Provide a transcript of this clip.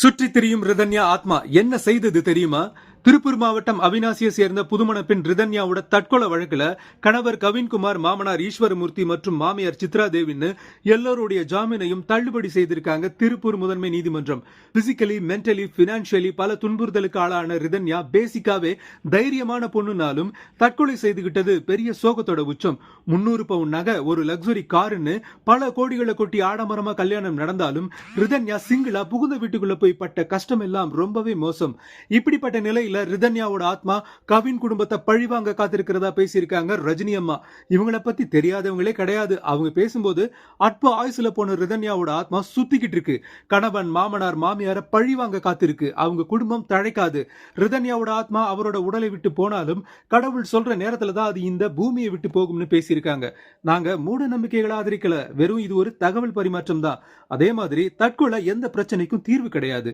சுற்றி திரியும் ரிதன்யா ஆத்மா. என்ன செய்தது தெரியுமா? திருப்பூர் மாவட்டம் அவினாசியை சேர்ந்த புதுமண பெண் ரிதன்யாவோட தற்கொலை வழக்குல கணவர் கவின்குமார் மாமனார் ஈஸ்வரமூர்த்தி மற்றும் மாமியார் சித்ரா தேவின்னு எல்லோருடைய ஜாமீனையும் தள்ளுபடி செய்திருக்காங்க திருப்பூர் முதன்மை நீதிமன்றம். பிசிக்கலி மென்டலி பினான்சியலி பல துன்புறுத்தலுக்கு ஆளான ரிதன்யா பேசிக்காவே தைரியமான பொண்ணுனாலும் தற்கொலை செய்துகிட்டது பெரிய சோகத்தோட உச்சம். முன்னூறு பவுன் நகை ஒரு லக்ஸுரி காருன்னு பல கோடிகளை கொட்டி ஆடம்பரமா கல்யாணம் நடந்தாலும் ரிதன்யா சிங்கிளா புகுந்த வீட்டுக்குள்ள போய் பட்ட கஷ்டம் எல்லாம் ரொம்பவே மோசம். இப்படிப்பட்ட நிலை நிலையில ரிதன்யாவோட ஆத்மா கவின் குடும்பத்தை பழிவாங்க காத்திருக்கிறதா பேசியிருக்காங்க ரஜினி அம்மா. இவங்கள பத்தி தெரியாதவங்களே கிடையாது. அவங்க பேசும்போது அற்ப ஆயுசுல போன ரிதன்யாவோட ஆத்மா சுத்திக்கிட்டு இருக்கு. கணவன் மாமனார் மாமியார பழிவாங்க காத்திருக்கு. அவங்க குடும்பம் தழைக்காது. ரிதன்யாவோட ஆத்மா அவரோட உடலை விட்டு போனாலும் கடவுள் சொல்ற நேரத்துல தான் அது இந்த பூமியை விட்டு போகும்னு பேசியிருக்காங்க. நாங்க மூட நம்பிக்கைகளை ஆதரிக்கல. வெறும் இது ஒரு தகவல் பரிமாற்றம் தான். அதே மாதிரி தற்கொலை எந்த பிரச்சனைக்கும் தீர்வு கிடையாது.